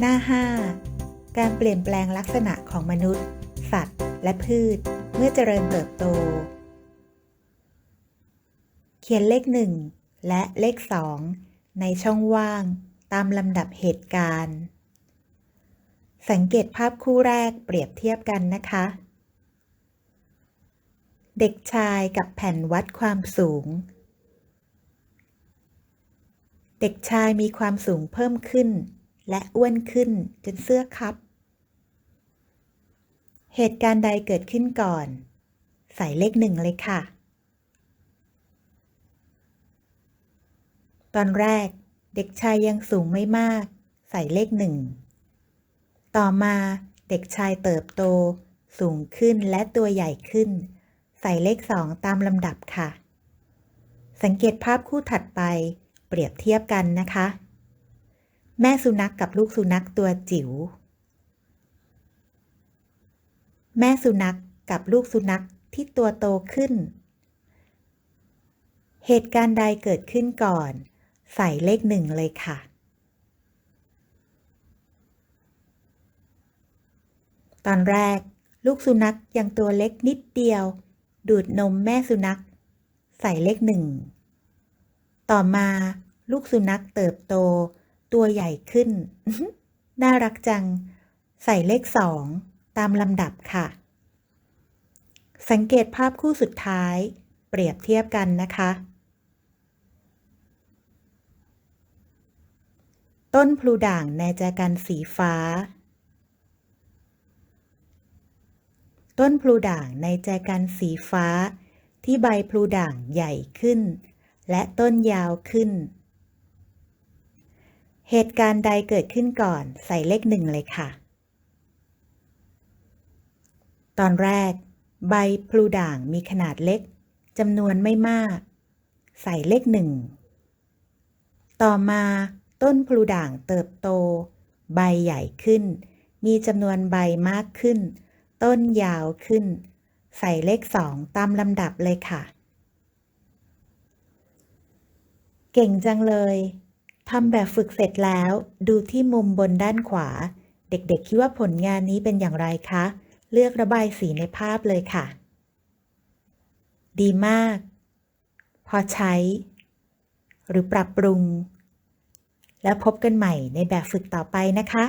หน้า 5 การเปลี่ยนแปลงลักษณะของมนุษย์ สัตว์ และพืช เมื่อเจริญเติบโต เขียนเลขหนึ่งและเลขสองในช่องว่าง ตามลำดับเหตุการณ์ สังเกตภาพคู่แรกเปรียบเทียบกันนะคะ เด็กชายกับแผ่นวัดความสูงเด็กชายมีความสูงเพิ่มขึ้น และอ้วนขึ้นจนเสื้อคับ เหตุการณ์ใดเกิดขึ้นก่อน ใส่เลขหนึ่งเลยค่ะ ตอนแรกเด็กชายยังสูงไม่มาก ใส่เลขหนึ่ง ต่อมาเด็กชายเติบโต สูงขึ้นและตัวใหญ่ขึ้น ใส่เลขสองตามลำดับค่ะ สังเกตภาพคู่ถัดไปเปรียบเทียบกันนะคะ แม่สุนัขกกับลูกสุนัขตัวจิ๋ว แม่สุนัขกกับลูกสุนัขที่ตัวโตขึ้น เหตุการณ์ใดเกิดขึ้นก่อน ใส่เลขหนึ่งเลยค่ะ ตอนแรก ลูกสุนัขยังตัวเล็กนิดเดียว ดูดนมแม่สุนัข ใส่เลขหนึ่ง ต่อมา ลูกสุนัขเติบโต ตัวใหญ่ขึ้น น่ารักจัง ใส่เลขสองตามลำดับค่ะ สังเกตภาพคู่สุดท้าย เปรียบเทียบกันนะคะ ต้นพลูด่างในแจกันสีฟ้า ต้นพลูด่างในแจกันสีฟ้า ที่ใบพลูด่างใหญ่ขึ้น และต้นยาวขึ้น เหตุการณ์ใดเกิดขึ้นก่อน ใส่เลขหนึ่งเลยค่ะ ตอนแรก ใบพลูด่างมีขนาดเล็กจำนวนไม่มาก ใส่เลขหนึ่ง ต่อมาต้นพลูด่างเติบโต ใบใหญ่ขึ้น มีจำนวนใบมากขึ้น ต้นยาวขึ้น ใส่เลขสองตามลำดับเลยค่ะ เก่งจังเลย ทำแบบฝึกเสร็จแล้ว ดูที่มุมบนด้านขวา เด็กๆ คิดว่าผลงานนี้เป็นอย่างไรคะ เลือกระบายสีในภาพเลยค่ะ ดีมาก พอใช้ หรือปรับปรุง แล้วพบกันใหม่ในแบบฝึกต่อไปนะคะ